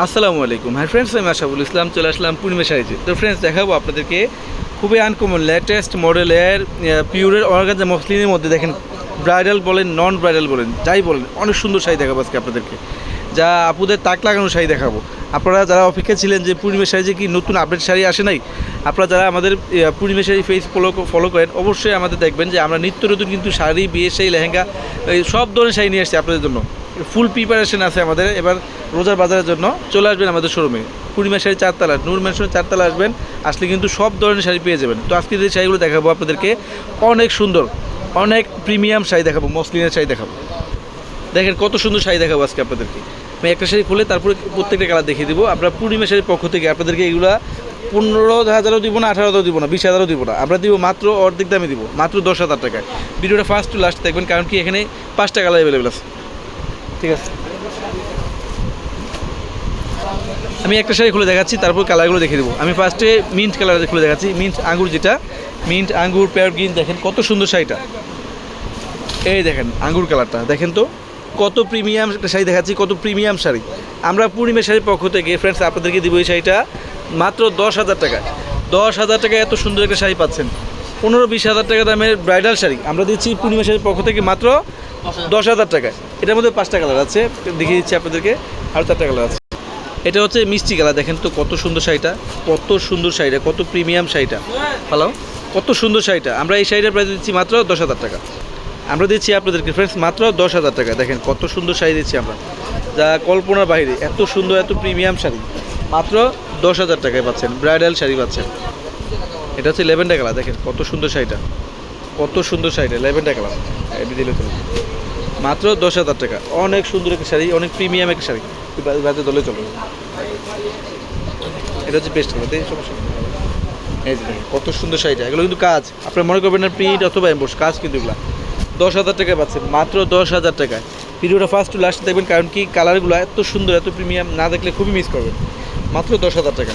আসসালামু আলাইকুম। হ্যাঁ ফ্রেন্ডস আমি আশাবুল ইসলাম, চলে আসলাম পূর্ণিমা শাড়িতে। তো ফ্রেন্ডস দেখাবো আপনাদেরকে খুবই আনকমন লেটেস্ট মডেলের পিওরের অর্গানজা মসলিনের মধ্যে দেখেন ব্রাইডাল বলেন নন ব্রাইডাল বলেন, যাই বলেন, অনেক সুন্দর শাড়ি দেখাবো আজকে আপনাদেরকে। যা আপুদের তাক লাগানো শাড়ি দেখাবো। আপনারা যারা অপেক্ষা ছিলেন যে পূর্ণিমা শাড়ি কি নতুন আপডেট শাড়ি আসে নাই, আপনারা যারা আমাদের Purnima Sari face follow follow করেন, অবশ্যই আমাদের দেখবেন যে আমরা নিত্য নতুন কিন্তু শাড়ি, বিয়ে শাড়ি, লেহেঙ্গা সব ধরনের শাড়ি নিয়ে আসছি আপনাদের জন্য। ফুল প্রিপারেশন আছে আমাদের। এবার রোজার বাজারের জন্য চলে আসবেন আমাদের শোরুমে পূর্ণিমা শাড়ি চারতলা, নূর ম্যানশনের চারতলা আসবেন, আসলে কিন্তু সব ধরনের শাড়ি পেয়ে যাবেন। তো আজকে যে শাড়িগুলো দেখাবো আপনাদেরকে, অনেক সুন্দর, অনেক প্রিমিয়াম শাড়ি দেখাবো, মসলিনের শাড়ি দেখাবো। দেখেন কত সুন্দর শাড়ি দেখাবো আজকে আপনাদেরকে। আমি একটা শাড়ি খুলে তারপরে প্রত্যেকটা কালার দেখিয়ে দিব। আমরা পূর্ণিমা শাড়ির পক্ষ থেকে আপনাদেরকে এগুলা পনেরো হাজারও দিব না আঠারো হাজারও দিব না, বিশ হাজারও দিব না। আমরা দিব মাত্র অর্ধেক দামে দিব, মাত্র দশ হাজার টাকায়। ভিডিওটা ফার্স্ট টু লাস্ট দেখবেন, কারণ কি এখানে পাঁচটা কালার অ্যাভেলেবেল আছে। ঠিক আছে। আমি একটা শাড়ি খুলে দেখাচ্ছি, তারপর কালারগুলো দেখে দেবো। আমি ফার্স্টে মিন্ট কালার খুলে দেখাচ্ছি মিন্ট আঙ্গুর যেটা মিন্ট আঙ্গুর পেয়ার গ্রিন দেখেন কত সুন্দর শাড়িটা। এই দেখেন আঙ্গুর কালারটা দেখেন তো, কত প্রিমিয়াম একটা শাড়ি দেখাচ্ছি, কত প্রিমিয়াম শাড়ি। আমরা পূর্ণিমা শাড়ির পক্ষ থেকে ফ্রেন্ডস আপনাদেরকে দিব এই শাড়িটা মাত্র দশ হাজার টাকা দশ হাজার টাকায় এত সুন্দর একটা শাড়ি পাচ্ছেন। পনেরো বিশ হাজার টাকা দামের ব্রাইডাল শাড়ি। আমরা দিচ্ছি পূর্ণিমা শাড়ির পক্ষ থেকে মাত্র দশ হাজার টাকায়। এটার মধ্যে পাঁচটা কালার আছে, দেখিয়ে দিচ্ছি আপনাদেরকে, আরও চারটা কালার আছে। এটা হচ্ছে মিষ্টি কালার, দেখেন তো কত সুন্দর শাড়িটা, কত সুন্দর শাড়িটা, কত প্রিমিয়াম শাড়িটা। হ্যালো কত সুন্দর শাড়িটা। আমরা এই শাড়িটার প্রাইস দিচ্ছি মাত্র দশ হাজার টাকা। আমরা দিচ্ছি আপনাদেরকে ফ্রেন্ডস মাত্র দশ হাজার টাকা। দেখেন কত সুন্দর শাড়ি দিচ্ছি আমরা। যা কল্পনার বাইরে, এত সুন্দর, এত প্রিমিয়াম শাড়ি। মাত্র দশ হাজার টাকায় পাচ্ছেন, ব্রাইডাল শাড়ি পাচ্ছেন। এটা হচ্ছে লেভেন্ডা কালার, দেখেন কত সুন্দর শাড়িটা। কত সুন্দর শাড়িটা লেভেন্ডা কালার। এটা দিলে তুমি। মাত্র দশ হাজার টাকা। অনেক সুন্দর একটা শাড়ি, অনেক প্রিমিয়াম একটা শাড়ি। দলে চলো এটা হচ্ছে বেস্ট কালার এই কত সুন্দর শাড়িটা। এগুলো কিন্তু কাজ। আপনার মনে করবেন না, প্রিন্ট অথবা এম্বোস কাজ কিন্তু এগুলো। দশ হাজার টাকায় পাচ্ছেন মাত্র দশ হাজার টাকায়। ভিডিওটা ফার্স্ট টু লাস্ট দেখবেন, কারণ কি কালারগুলো এত সুন্দর, এত প্রিমিয়াম না দেখলে খুবই মিস করবেন। মাত্র দশ হাজার টাকা।